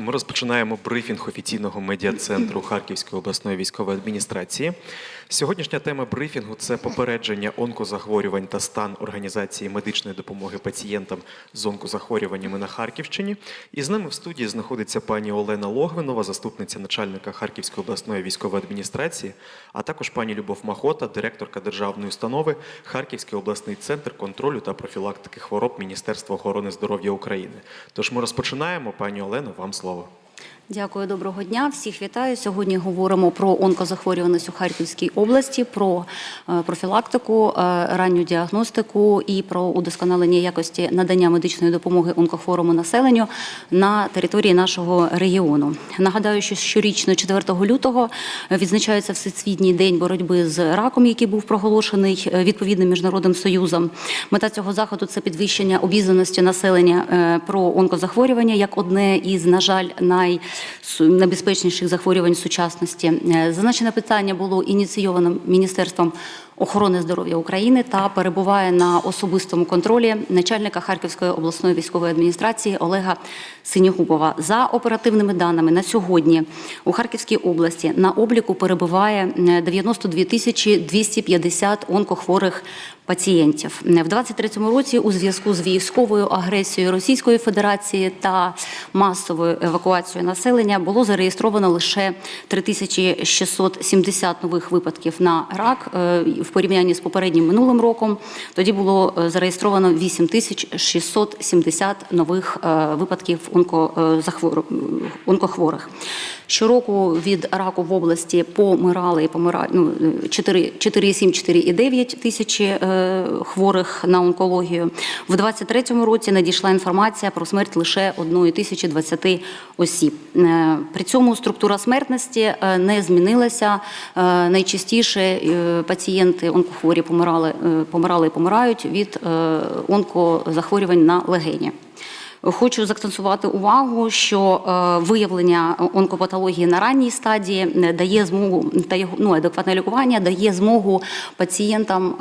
Ми розпочинаємо брифінг офіційного медіа-центру Харківської обласної військової адміністрації. Сьогоднішня тема брифінгу це попередження онкозахворювань та стан організації медичної допомоги пацієнтам з онкозахворюваннями на Харківщині. І з нами в студії знаходиться пані Олена Логвинова, заступниця начальника Харківської обласної військової адміністрації, а також пані Любов Махота, директорка державної установи Харківський обласний центр контролю та профілактики хвороб Міністерства охорони здоров'я України. Тож ми розпочинаємо. Пані Олено, вам слово. Слово. Дякую, доброго дня. Всіх вітаю. Сьогодні говоримо про онкозахворюваність у Харківській області, про е, профілактику, е, ранню діагностику і про удосконалення якості надання медичної допомоги онкохворому населенню на території нашого регіону. Нагадаю, що щорічно 4 лютого відзначається Всесвітній день боротьби з раком, який був проголошений е, відповідним міжнародним союзом. Мета цього заходу це підвищення обізнаності населення про онкозахворювання як одне із, на жаль, найнебезпечніших захворювань сучасності. Е, Зазначене питання було ініційовано Міністерством охорони здоров'я України та перебуває на особистому контролі начальника Харківської обласної військової адміністрації Олега Синігубова. За оперативними даними на сьогодні у Харківській області на обліку перебуває е, 92 тисячі 250 онкохворих пацієнтів. В 23-му році у зв'язку з військовою агресією Російської Федерації та масовою евакуацією населення було зареєстровано лише 3670 нових випадків на рак е, в порівнянні з попереднім минулим роком. Тоді було е, зареєстровано 8670 нових е, випадків онкозахвору- онкохворих. Щороку від раку в області помирали і помирають ну, 4 4,7-4,9 тисячі е, хворих на онкологію. В 23-му році надійшла інформація про смерть лише 1 тисячі 20 осіб. Е, При цьому структура смертності е, не змінилася. Е, Найчастіше е, пацієнти онкохворі помирали, е, помирали і помирають від е, онкозахворювань на легені. Хочу заакцентувати увагу, що е, виявлення онкопатології на ранній стадії дає змогу та ну, адекватне лікування дає змогу пацієнтам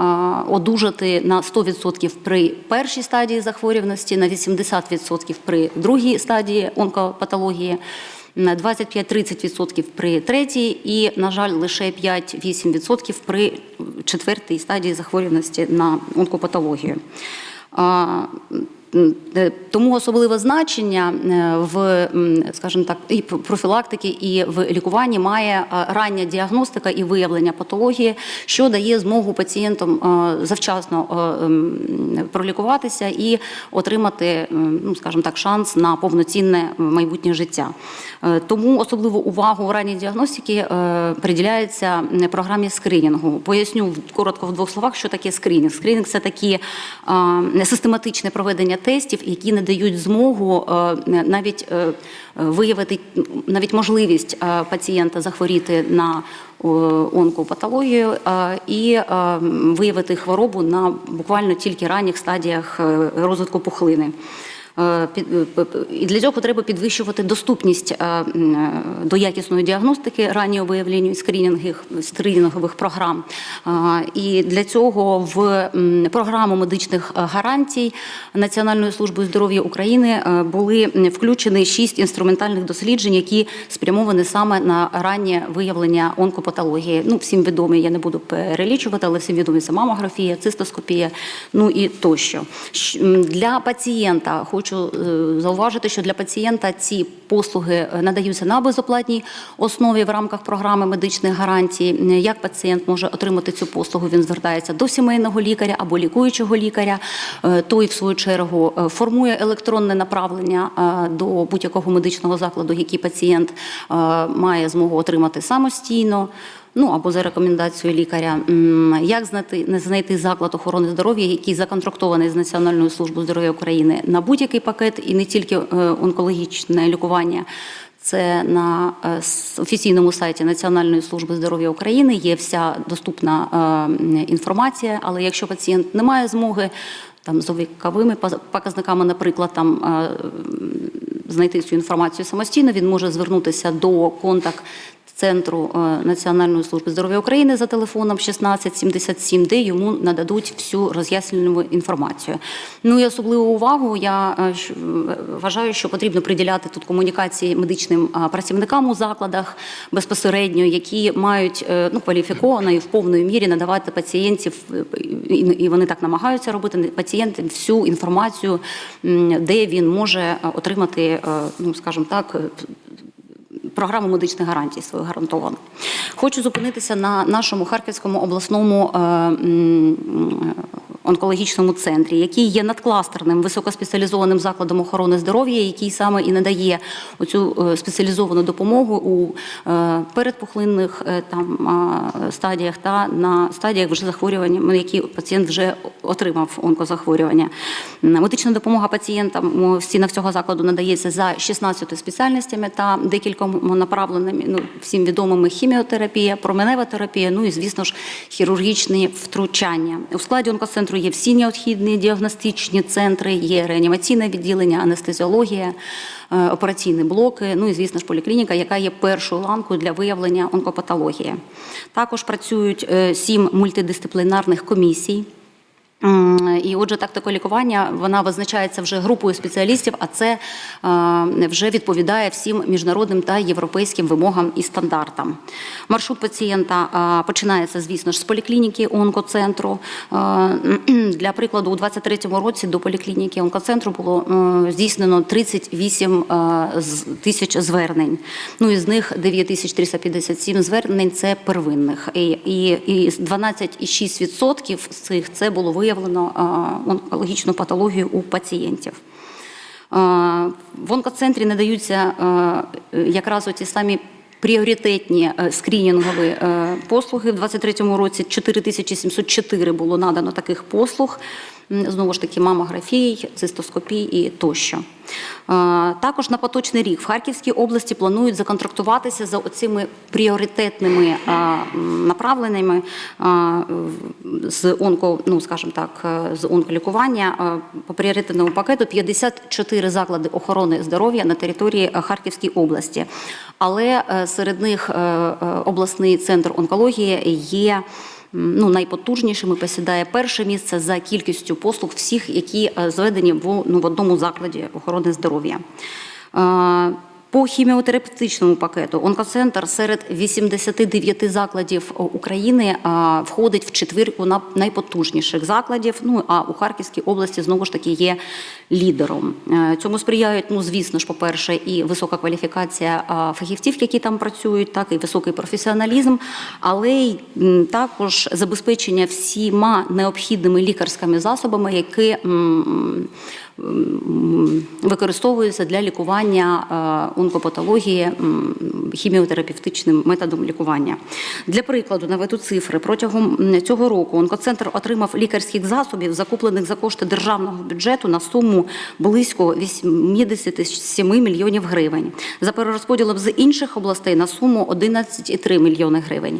одужати на 100% при першій стадії захворюваності, на 80% при другій стадії онкопатології. На 25-30% при третій і, на жаль, лише 5-8% при четвертій стадії захворюваності на онкопатологію. Е, Тому особливе значення е, в, скажімо так, і профілактики, і в лікуванні має е, рання діагностика і виявлення патології, що дає змогу пацієнтам завчасно пролікуватися і отримати, ну скажімо так, шанс на повноцінне майбутнє життя. Тому особливу увагу в ранній діагностиці е, приділяється програмі скринінгу. Поясню коротко в двох словах, що таке скринінг. Скринінг це такі систематичне проведення тестів, які не дають змогу е, навіть е, виявити навіть можливість е, пацієнта захворіти на онкопатологію і виявити хворобу на буквально тільки ранніх стадіях розвитку пухлини. Е, е, І для цього треба підвищувати доступність е, до якісної діагностики, раннього виявлення скринінгових, скринінгових програм. І для цього в програму медичних гарантій Національної служби здоров'я України були включені шість інструментальних досліджень, які спрямовані саме на раннє виявлення онкопатології. Ну, всім відомі, я не буду перелічувати, але всім відомі це мамографія, цистоскопія, ну і тощо. Для пацієнта хочу е, зауважити, що для пацієнта ці послуги е, надаються на безоплатній основі в рамках програми медичних гарантій. Е, Як пацієнт може отримати цю послугу? Він звертається до сімейного лікаря або лікуючого лікаря. Той, в свою чергу, формує електронне направлення до будь-якого медичного закладу, який пацієнт має змогу отримати самостійно. Ну або за рекомендацією лікаря, як знайти не знайти заклад охорони здоров'я, який законтрактований з Національною службою здоров'я України на будь-який пакет, і не тільки е, онкологічне лікування. Це на е, офіційному сайті Національної служби здоров'я України є вся доступна е, інформація. Але якщо пацієнт не має змоги там з віковими показниками, наприклад, там знайти цю інформацію самостійно, він може звернутися до контакт центру е, Національної служби здоров'я України за телефоном 1677, де йому нададуть всю роз'яснювальну інформацію. Ну і особливу увагу я е, е, вважаю, що потрібно приділяти тут комунікації медичним працівникам у закладах безпосередньо, які мають ну, кваліфіковано і в повної мірі надавати пацієнтів, і вони так намагаються робити пацієнтам всю інформацію, де він може отримати, ну скажімо так. Е, Програму медичних гарантій свою гарантовану. Хочу зупинитися на нашому Харківському обласному е, онкологічному центрі, який є надкластерним високоспеціалізованим закладом охорони здоров'я, який саме і надає оцю е, спеціалізовану допомогу у е, передпухлинних е, там стадіях та на стадіях вже захворювання, які пацієнт вже отримав онкозахворювання. Медична допомога пацієнтам у стінах цього закладу надається за 16 спеціальностями та декількома направленими ну, всім відомими хіміотерапія, променева терапія, ну і звісно ж хірургічні втручання. У складі онкоцентру є всі необхідні діагностичні центри, є реанімаційне відділення, анестезіологія, е, операційні блоки, ну і звісно ж поліклініка, яка є першою ланкою для виявлення онкопатології. Також працюють е, сім мультидисциплінарних комісій. І отже, тактика лікування вона визначається вже групою спеціалістів, а це е, вже відповідає всім міжнародним та європейським вимогам і стандартам. Маршрут пацієнта е, починається, звісно ж, з поліклініки онкоцентру. Е, Для прикладу, у 2023 році до поліклініки онкоцентру було здійснено 38 е, тисяч звернень. Ну із них 9357 звернень це первинних. І 12,6% з цих це було виявлено е, онкологічну патологію у пацієнтів. Е, В онкоцентрі надаються е, якраз ті самі пріоритетні скринінгові послуги. В 2023 році 4704 було надано таких послуг. Знову ж таки, мамографії, цистоскопії і тощо. Е, Також на поточний рік в Харківській області планують законтрактуватися за оцими пріоритетними е, направленнями е, з онко, ну скажімо так, з онколікування по пріоритетному пакету 54 заклади охорони здоров'я на території Харківської області. Але серед них обласний центр онкології є ну, найпотужнішими посідає перше місце за кількістю послуг всіх, які е, зведені в, ну, в одному закладі охорони здоров'я. По хіміотерапевтичному пакету онкоцентр серед 89 закладів України входить в четвірку на- найпотужніших закладів. Ну а у Харківській області знову ж таки є лідером. Е, Цьому сприяють, ну звісно ж, по-перше, і висока кваліфікація фахівців, які там працюють, так і високий професіоналізм, але й також забезпечення всіма необхідними лікарськими засобами, які використовуються для лікування е, онкопатології хіміотерапевтичним методом лікування. Для прикладу, наведу цифри. Протягом цього року онкоцентр отримав лікарських засобів, закуплених за кошти державного бюджету на суму близько 87 мільйонів гривень. За перерозподілом з інших областей на суму 11,3 мільйони гривень.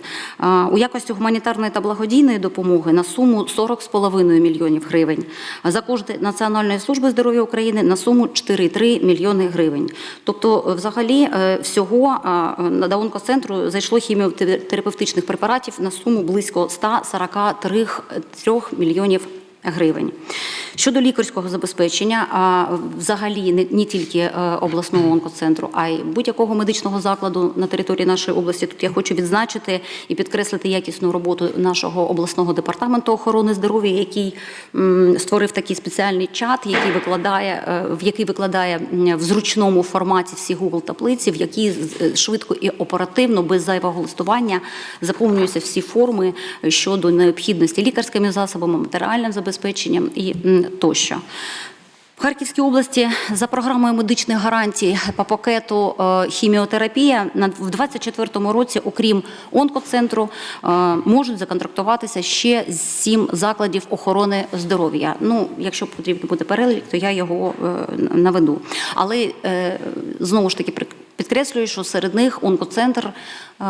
У якості гуманітарної та благодійної допомоги на суму 40,5 мільйонів гривень. За кошти Національної служби здоров'я України на суму 4,3 мільйони гривень. Тобто, е, взагалі, е, всього на до онкоцентру зайшло хіміотерапевтичних препаратів на суму близько 143 мільйонів гривень. Щодо лікарського забезпечення, а взагалі не, не тільки е, обласного онкоцентру, а й будь-якого медичного закладу на території нашої області. Тут я хочу відзначити і підкреслити якісну роботу нашого обласного департаменту охорони здоров'я, який м, створив такий спеціальний чат, який викладає, е, в який викладає в зручному форматі всі Google таблиці, в якій швидко і оперативно, без зайвого листування, заповнюються всі форми щодо необхідності лікарськими засобами, матеріальним забезпеченням і тощо. В Харківській області за програмою медичних гарантій по пакету е, хіміотерапія на- в 2024 році, окрім онкоцентру, е, можуть законтрактуватися ще сім закладів охорони здоров'я. Ну, якщо потрібно буде перелік, то я його е, наведу. Але знову ж таки Підкреслюю, що серед них онкоцентр е,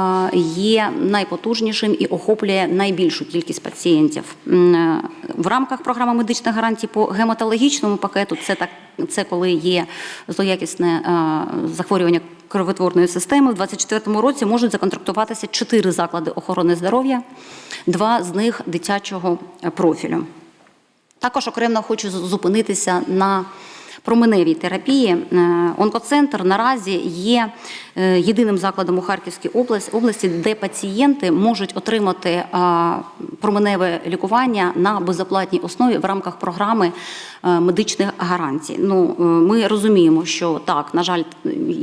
є найпотужнішим і охоплює найбільшу кількість пацієнтів. Е, В рамках програми медичних гарантій по гематологічному пакету це так це коли є злоякісне е, захворювання кровотворної системи. В 2024 році можуть законтрактуватися чотири заклади охорони здоров'я, два з них дитячого профілю. Також окремо хочу зупинитися на променевій терапії. Е, Онкоцентр наразі є е, єдиним закладом у Харківській області, де пацієнти можуть отримати е, променеве лікування на безоплатній основі в рамках програми медичних гарантій. Ну, ми розуміємо, що так, на жаль,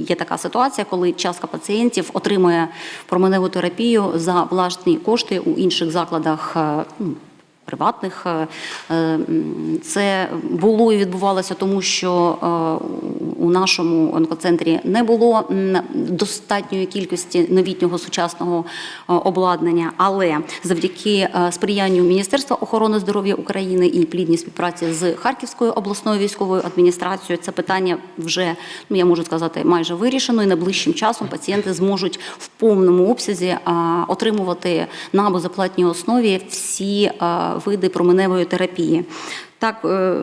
є така ситуація, коли частка пацієнтів отримує променеву терапію за власні кошти у інших закладах. Приватних. Е, е, Це було і відбувалося тому, що е, у нашому онкоцентрі не було достатньої кількості новітнього сучасного обладнання, але завдяки сприянню Міністерства охорони здоров'я України і плідній співпраці з Харківською обласною військовою адміністрацією це питання вже, ну я можу сказати, майже вирішено, і найближчим часом пацієнти зможуть в повному обсязі отримувати на безоплатній основі всі види променевої терапії. Так, е,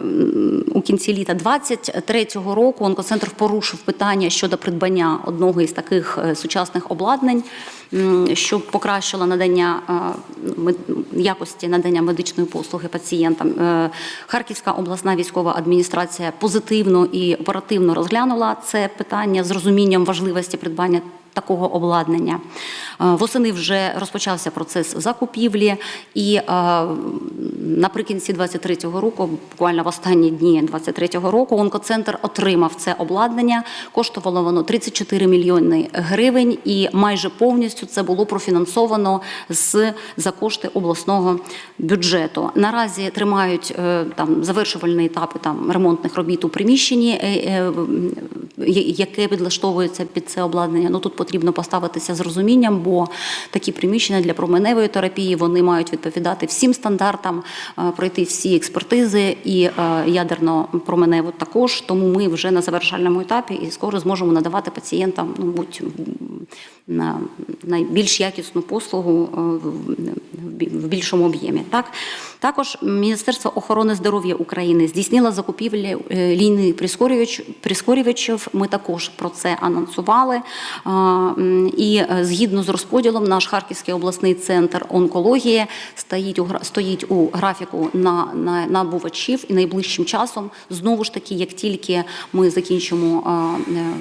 у кінці літа 23-го року онкоцентр порушив питання щодо придбання одного із таких е, сучасних обладнань, що покращило надання е, якості надання медичної послуги пацієнтам. Харківська обласна військова адміністрація позитивно і оперативно розглянула це питання з розумінням важливості придбання такого обладнання. Е, Восени вже розпочався процес закупівлі, і е, наприкінці 23-го року, буквально в останні дні 23-го року, онкоцентр отримав це обладнання. Коштувало воно 34 мільйони гривень, і майже повністю це було профінансовано з за кошти обласного бюджету. Наразі тримають е, там завершувальні етапи там ремонтних робіт у приміщенні. Яке підлаштовується під це обладнання. Ну тут потрібно поставитися з розумінням, бо такі приміщення для променевої терапії вони мають відповідати всім стандартам, е, пройти всі експертизи і е, ядерно-променеву також. Тому ми вже на завершальному етапі і скоро зможемо надавати пацієнтам, ну будь на найбільш якісну послугу е, в більшому об'ємі. Так також Міністерство охорони здоров'я України здійснило закупівлі е, лінії прискорювачів. Ми також про це анонсували. І е, згідно з розподілом, наш Харківський обласний центр онкології стоїть у графіку на, на набувачів і найближчим часом знову ж таки, як тільки ми закінчимо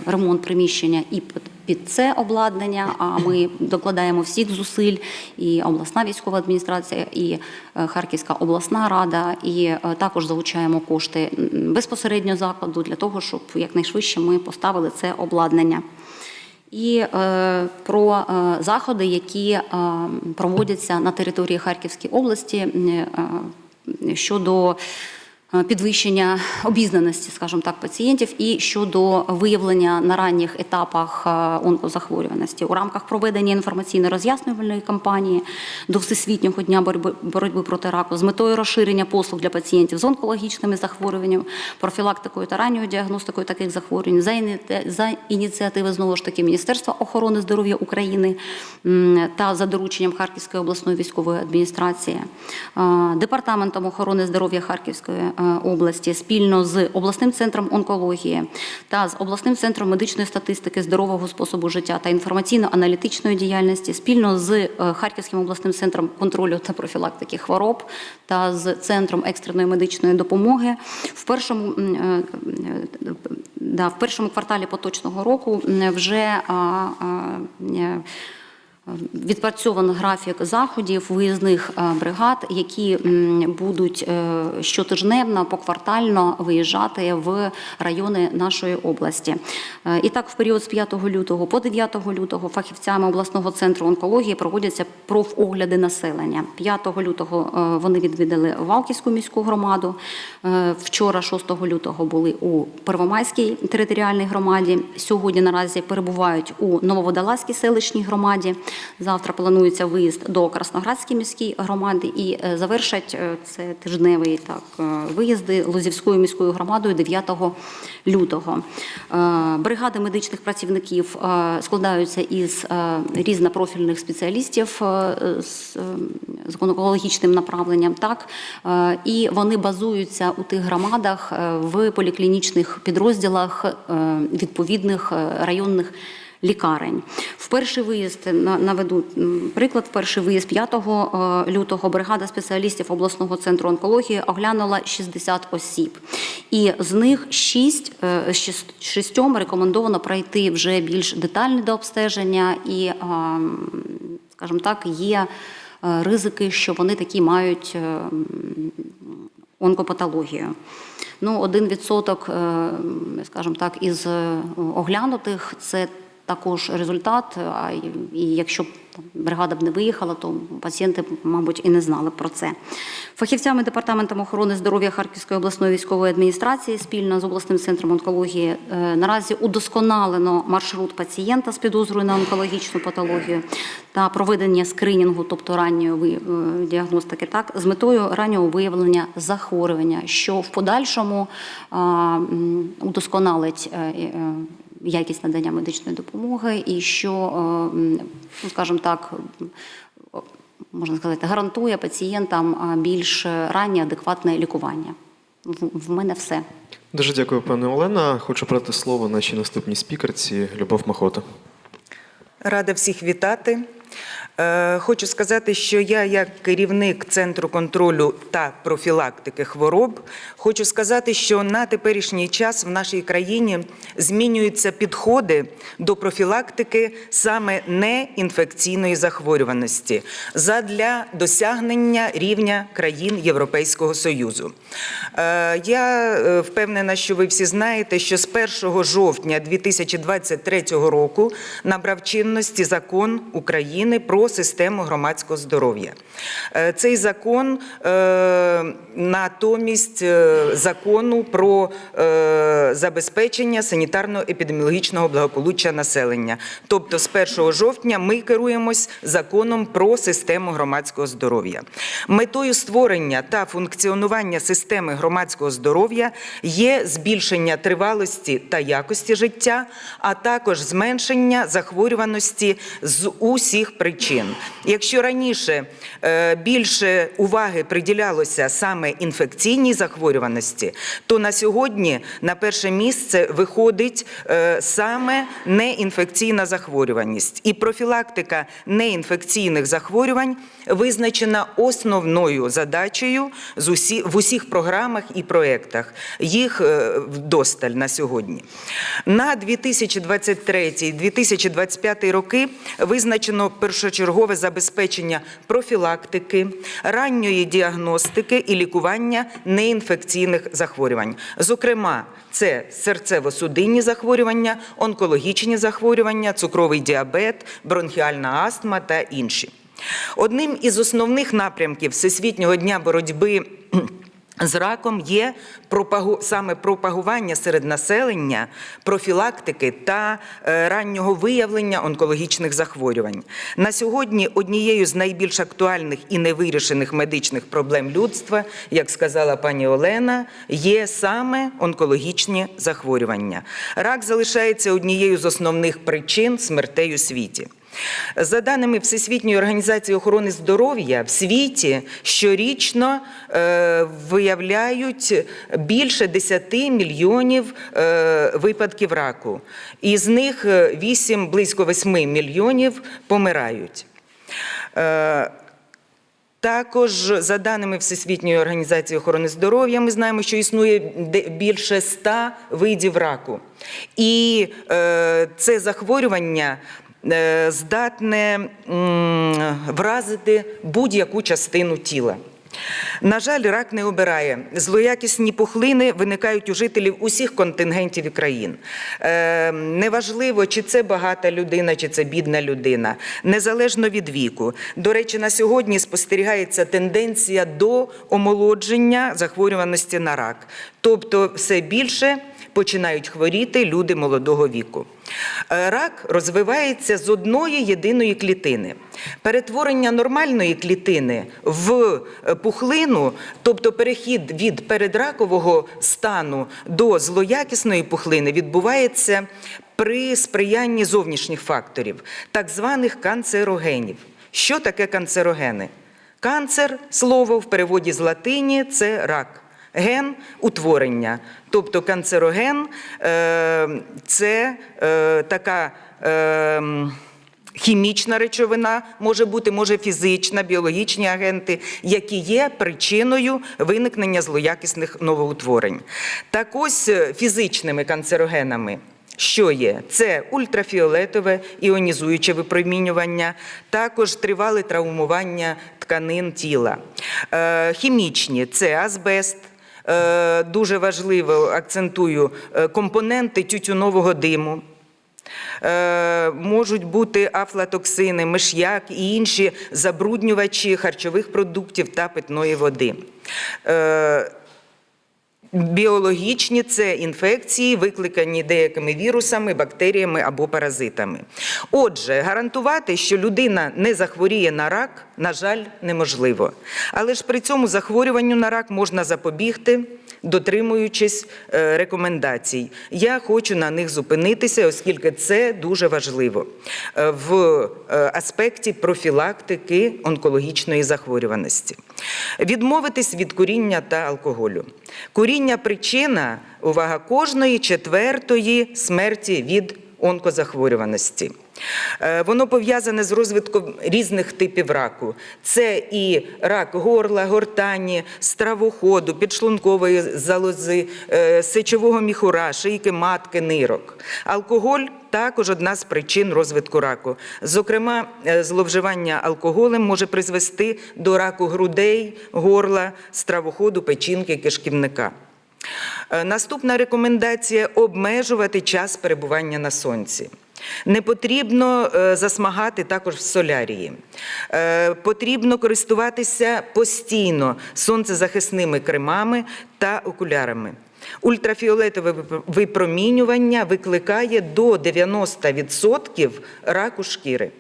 е, ремонт приміщення і під- це обладнання, а ми докладаємо всіх зусиль, і обласна військова адміністрація, і е, Харківська обласна рада, і е, також залучаємо кошти безпосередньо закладу для того, щоб якнайшвидше ми поставили це обладнання. І е, про е, заходи, які е, проводяться на території Харківської області е, е, щодо підвищення обізнаності, скажімо так, пацієнтів і щодо виявлення на ранніх етапах е, онкозахворюваності. У рамках проведення інформаційно-роз'яснювальної кампанії до Всесвітнього дня боротьби, проти раку з метою розширення послуг для пацієнтів з онкологічними захворюваннями, профілактикою та ранньою діагностикою таких захворювань за, ініціативи знову ж таки Міністерства охорони здоров'я України та за дорученням Харківської обласної військової адміністрації, е, департаментом охорони здоров'я Харківської е, області спільно з обласним центром онкології та з обласним центром медичної статистики здорового способу життя та інформаційно-аналітичної діяльності, спільно з е, Харківським обласним центром контролю та профілактики хвороб та з центром екстреної медичної допомоги. В першому е, е, да, в першому кварталі поточного року вже е, Відпрацьовано графік заходів виїзних е, бригад, які будуть е, щотижневно, поквартально виїжджати в райони нашої області. Е, І так, в період з 5 лютого по 9 лютого фахівцями обласного центру онкології проводяться профогляди населення. 5 лютого вони відвідали Валківську міську громаду. Вчора, 6 лютого, були у Первомайській територіальній громаді. Сьогодні наразі перебувають у Нововодолазькій селищній громаді. Завтра планується виїзд до Красноградської міської громади і е, завершать е, це тижневий так е, виїзди Лозівською міською громадою 9 лютого. Бригади медичних працівників складаються із різнопрофільних спеціалістів з онкологічним направленням, так і вони базуються у тих громадах в поліклінічних підрозділах відповідних районних. Лікарень в перший виїзд на- наведу приклад. В перший виїзд 5 е, лютого бригада спеціалістів обласного центру онкології оглянула 60 осіб, і з них 6, шістьом рекомендовано пройти вже більш детальне до обстеження і, е, скажімо так, є е, ризики, що вони такі мають. е, онкопатологію. Ну, один відсоток, е, скажімо так, із е, оглянутих це також результат. А і якщо б бригада б не виїхала, то пацієнти, мабуть, і не знали про це. Фахівцями департаментом охорони здоров'я Харківської обласної військової адміністрації спільно з обласним центром онкології е, наразі удосконалено маршрут пацієнта з підозрою на онкологічну патологію та проведення скринінгу, тобто ранньої е, діагностики, так з метою раннього виявлення захворювання, що в подальшому удосконалить е, якість надання медичної допомоги, і що, е, ну, скажімо так, можна сказати, гарантує пацієнтам більш раннє адекватне лікування. В, в мене все. Дуже дякую, пане Олена. Хочу брати слово нашій наступній спікерці Любов Махота. Рада всіх вітати. Е, Хочу сказати, що я, як керівник Центру контролю та профілактики хвороб, хочу сказати, що на теперішній час в нашій країні змінюються підходи до профілактики саме неінфекційної захворюваності задля досягнення рівня країн Європейського Союзу. Е, Я е, впевнена, що ви всі знаєте, що з 1 жовтня 2023 року набрав чинності закон України про систему громадського здоров'я. Е, Цей закон е, натомість е, закону про забезпечення санітарно-епідеміологічного благополуччя населення. Тобто з 1 жовтня ми керуємось законом про систему громадського здоров'я. Метою створення та функціонування системи громадського здоров'я є збільшення тривалості та якості життя, а також зменшення захворюваності з усіх причин. Якщо раніше е, більше уваги приділялося саме інфекційній захворюваності, то на сьогодні на перше місце виходить е, саме неінфекційна захворюваність. І профілактика неінфекційних захворювань визначена основною задачею в усіх програмах і проєктах. Їх е, вдосталь на сьогодні. На 2023-2025 роки визначено першочергове забезпечення профілактики, ранньої діагностики і лікування неінфекційних захворювань. Зокрема, це серцево-судинні захворювання, онкологічні захворювання, цукровий діабет, бронхіальна астма та інші. Одним із основних напрямків Всесвітнього дня боротьби з раком є пропагу... саме пропагування серед населення профілактики та е, раннього виявлення онкологічних захворювань. На сьогодні однією з найбільш актуальних і невирішених медичних проблем людства, як сказала пані Олена, є саме онкологічні захворювання. Рак залишається однією з основних причин смертей у світі. За даними Всесвітньої організації охорони здоров'я, в світі щорічно е, виявляють більше 10 мільйонів е, випадків раку. Із них 8, близько 8 мільйонів помирають. Е, також, за даними Всесвітньої організації охорони здоров'я, ми знаємо, що існує більше ста видів раку. І е, це захворювання е, здатне вразити будь-яку частину тіла. На жаль, рак не обирає. Злоякісні пухлини виникають у жителів усіх контингентів і країн. Е, неважливо, чи це багата людина, чи це бідна людина, незалежно від віку. До речі, на сьогодні спостерігається тенденція до омолодження захворюваності на рак. Тобто все більше починають хворіти люди молодого віку. Е, Рак розвивається з одної єдиної клітини. Перетворення нормальної клітини в е, пухлину, тобто перехід від передракового стану до злоякісної пухлини, відбувається при сприянні зовнішніх факторів, так званих канцерогенів. Що таке канцерогени? Канцер, слово в переводі з латині це рак. Ген утворення. Тобто канцероген е, це е, така. Е, Хімічна речовина може бути, може фізична, біологічні агенти, які є причиною виникнення злоякісних новоутворень. Так ось фізичними канцерогенами що є? Це ультрафіолетове іонізуюче випромінювання, також тривале травмування тканин тіла. Хімічні це азбест. Е, дуже важливо акцентую е, компоненти тютюнового диму. Е, можуть бути афлатоксини, миш'як і інші забруднювачі харчових продуктів та питної води. Біологічні це інфекції, викликані деякими вірусами, бактеріями або паразитами. Отже, гарантувати, що людина не захворіє на рак, на жаль, неможливо. Але ж при цьому захворюванню на рак можна запобігти, дотримуючись е, рекомендацій. Я хочу на них зупинитися, оскільки це дуже важливо е, в е, аспекті профілактики онкологічної захворюваності. Відмовитись від куріння та алкоголю. Куріння причина, увага, кожної четвертої смерті від онкозахворюваності. Е, Воно пов'язане з розвитком різних типів раку. Це і рак горла, гортані, стравоходу, підшлункової залози, е, сечового міхура, шийки матки, нирок. Алкоголь також одна з причин розвитку раку. Зокрема, е, зловживання алкоголем може призвести до раку грудей, горла, стравоходу, печінки, кишківника. Наступна рекомендація обмежувати час перебування на сонці. Не потрібно е, засмагати також в солярії. Е, Потрібно користуватися постійно сонцезахисними кремами та окулярами. Ультрафіолетове випромінювання викликає до 90% раку шкіри.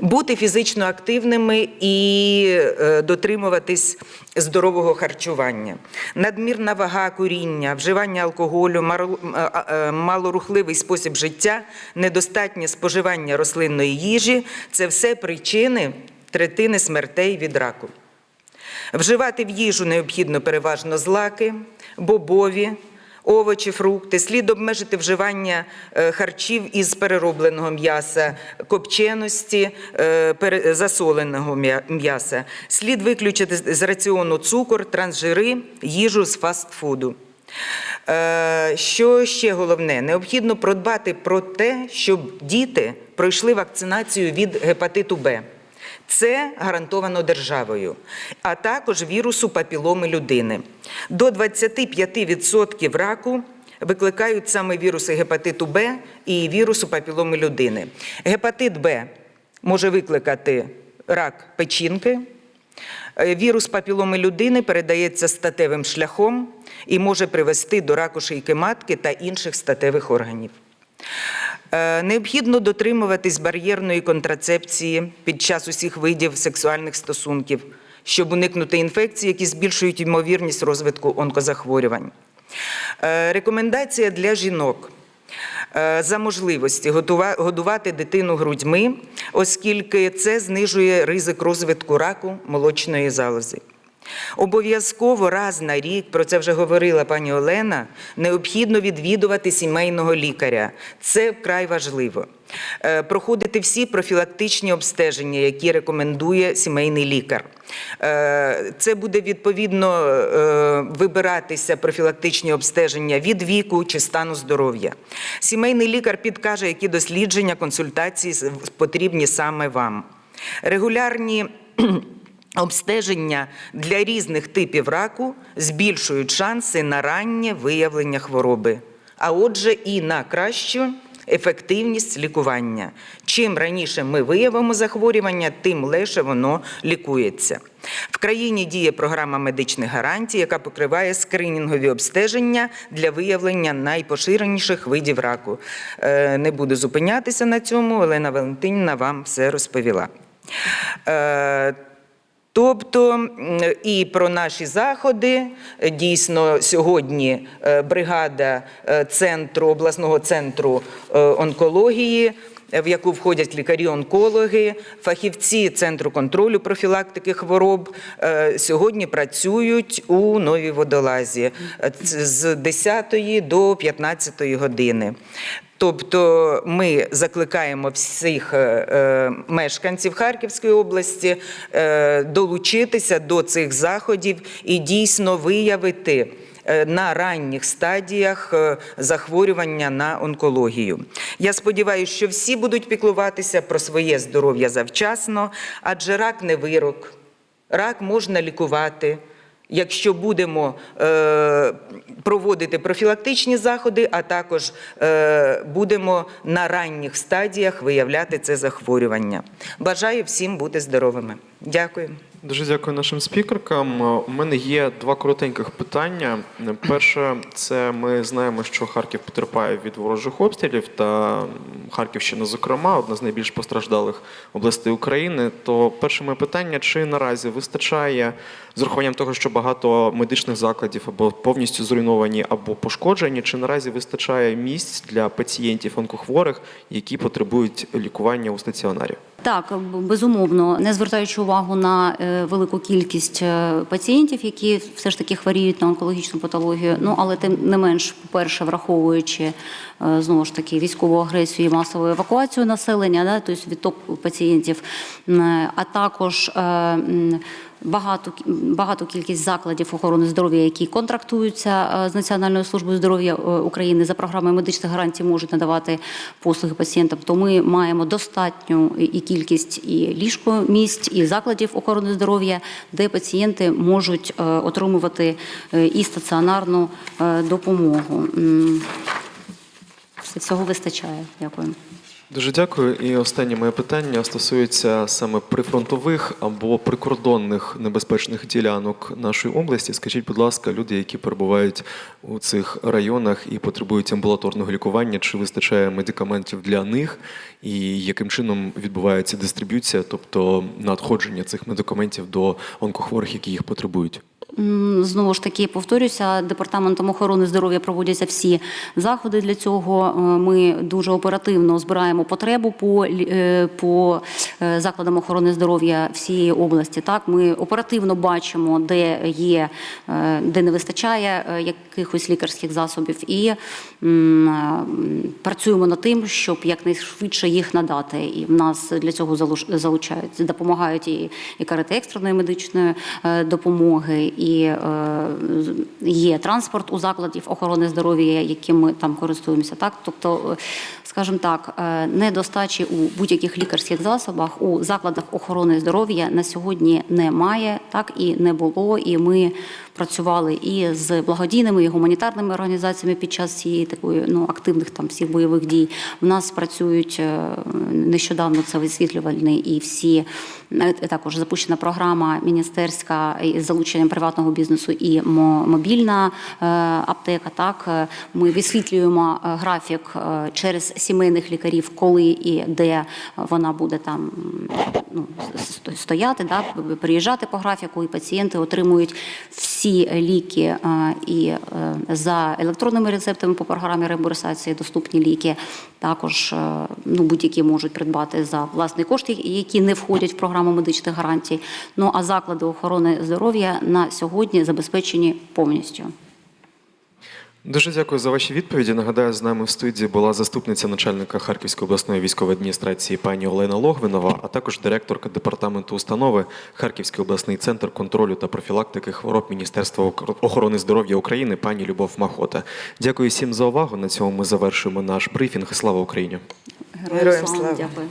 Бути фізично активними і е, дотримуватись здорового харчування. Надмірна вага куріння, вживання алкоголю, е, малорухливий спосіб життя, недостатнє споживання рослинної їжі це все причини третини смертей від раку. Вживати в їжу необхідно переважно злаки, бобові, овочі, фрукти. Слід обмежити вживання е, харчів із переробленого м'яса, копченості, е, засоленого м'яса. Слід виключити з- раціону цукор, трансжири, їжу з фастфуду. Е, Що ще головне? Необхідно продбати про те, щоб діти пройшли вакцинацію від гепатиту Б. Це гарантовано державою, а також вірусу папіломи людини. До 25% раку викликають саме віруси гепатиту Б і вірусу папіломи людини. Гепатит Б може викликати рак печінки. Е, Вірус папіломи людини передається статевим шляхом і може привести до раку шийки матки та інших статевих органів. Е, Необхідно дотримуватись бар'єрної контрацепції під час усіх видів сексуальних стосунків, щоб уникнути інфекцій, які збільшують ймовірність розвитку онкозахворювань. Е, Рекомендація для жінок. Е, За можливості годувати дитину грудьми, оскільки це знижує ризик розвитку раку молочної залози. Обов'язково раз на рік, про це вже говорила пані Олена, необхідно відвідувати сімейного лікаря. Це вкрай важливо. Е, Проходити всі профілактичні обстеження, які рекомендує сімейний лікар. Е, Це буде відповідно е, вибиратися профілактичні обстеження від віку чи стану здоров'я. Сімейний лікар підкаже, які дослідження, консультації потрібні саме вам. Регулярні Обстеження для різних типів раку збільшують шанси на раннє виявлення хвороби, а отже, і на кращу ефективність лікування. Чим раніше ми виявимо захворювання, тим легше воно лікується. В країні діє програма медичних гарантій, яка покриває скринінгові обстеження для виявлення найпоширеніших видів раку. Е, Не буду зупинятися на цьому. Олена Валентинівна вам все розповіла. Тобто і про наші заходи дійсно сьогодні е, бригада е, центру обласного центру е, онкології. В яку входять лікарі-онкологи, фахівці центру контролю профілактики хвороб е, сьогодні працюють у новій водолазі е, з 10 до 15 години. Тобто ми закликаємо всіх е, мешканців Харківської області долучитися до цих заходів і дійсно виявити на ранніх стадіях е, захворювання на онкологію. Я сподіваюся, що всі будуть піклуватися про своє здоров'я завчасно, адже рак не вирок. Рак можна лікувати. Якщо будемо е, проводити профілактичні заходи, а також е, будемо на ранніх стадіях виявляти це захворювання. Бажаю всім бути здоровими. Дякую. Дуже дякую нашим спікеркам. Е, У мене є два коротеньких питання. Перше, це ми знаємо, що Харків потерпає від ворожих обстрілів, та Харківщина, зокрема, одна з найбільш постраждалих областей України. То перше моє питання: чи наразі вистачає з урахуванням того, що багато медичних закладів або повністю зруйновані, або пошкоджені, чи наразі вистачає місць для пацієнтів онкохворих, які потребують лікування у стаціонарі? Так, безумовно, не звертаючи увагу на е, велику кількість е, пацієнтів, які все ж таки хворіють на онкологічну патологію. Ну але тим не менш, по-перше, враховуючи е, знову ж таки військову агресію і масову евакуацію населення, да, тобто відток пацієнтів, а також Багато багато кількість закладів охорони здоров'я, які контрактуються е, з Національною службою здоров'я е, України за програмою медичних гарантій, можуть надавати послуги пацієнтам. То ми маємо достатню і- кількість і ліжкомісць, і закладів охорони здоров'я, де пацієнти можуть е, отримувати і стаціонарну допомогу. Всього вистачає. Дякую. Дуже дякую. І останнє моє питання стосується саме прифронтових або прикордонних небезпечних ділянок нашої області. Скажіть, будь ласка, люди, які перебувають у цих районах і потребують амбулаторного лікування, чи вистачає медикаментів для них, і яким чином відбувається дистриб'юція, тобто надходження цих медикаментів до онкохворих, які їх потребують? Знову ж таки, повторюся, департаментом охорони здоров'я проводяться всі заходи для цього. Е, Ми дуже оперативно збираємо потребу по, е, по е, закладам охорони здоров'я всієї області. Так, ми оперативно бачимо, де є, де не вистачає якихось лікарських засобів, і працюємо над тим, щоб якнайшвидше їх надати. І в нас для цього залуч- залучають, допомагають і, і карети екстреної медичної допомоги, і е, є транспорт у закладів охорони здоров'я, яким ми там користуємося. Так, тобто, е, скажімо так, е, недостачі у будь-яких лікарських засобах у закладах охорони здоров'я на сьогодні немає, так і не було. І ми працювали і з благодійними і гуманітарними організаціями під час цієї такої ну активних там всіх бойових дій. В нас працюють е, нещодавно це висвітлювальний і всі е, також запущена програма міністерська із залученням приватного бізнесу і мобільна е, аптека. Так ми висвітлюємо графік через сімейних лікарів, коли і де вона буде там ну, стояти, да, приїжджати по графіку, і пацієнти отримують всі ліки е, і е, за електронними рецептами по програмі реімбурсації доступні ліки. Також е, ну, будь-які можуть придбати за власний кошт, які не входять в програму медичних гарантій. Ну а заклади охорони здоров'я на сьогодні забезпечені повністю. Дуже дякую за ваші відповіді. Нагадаю, з нами в студії була заступниця начальника Харківської обласної військової адміністрації пані Олена Логвинова, а також директорка департаменту установи Харківський обласний центр контролю та профілактики хвороб Міністерства охорони здоров'я України пані Любов Махота. Дякую всім за увагу. На цьому ми завершуємо наш брифінг. Слава Україні! Героям слава. Дякую.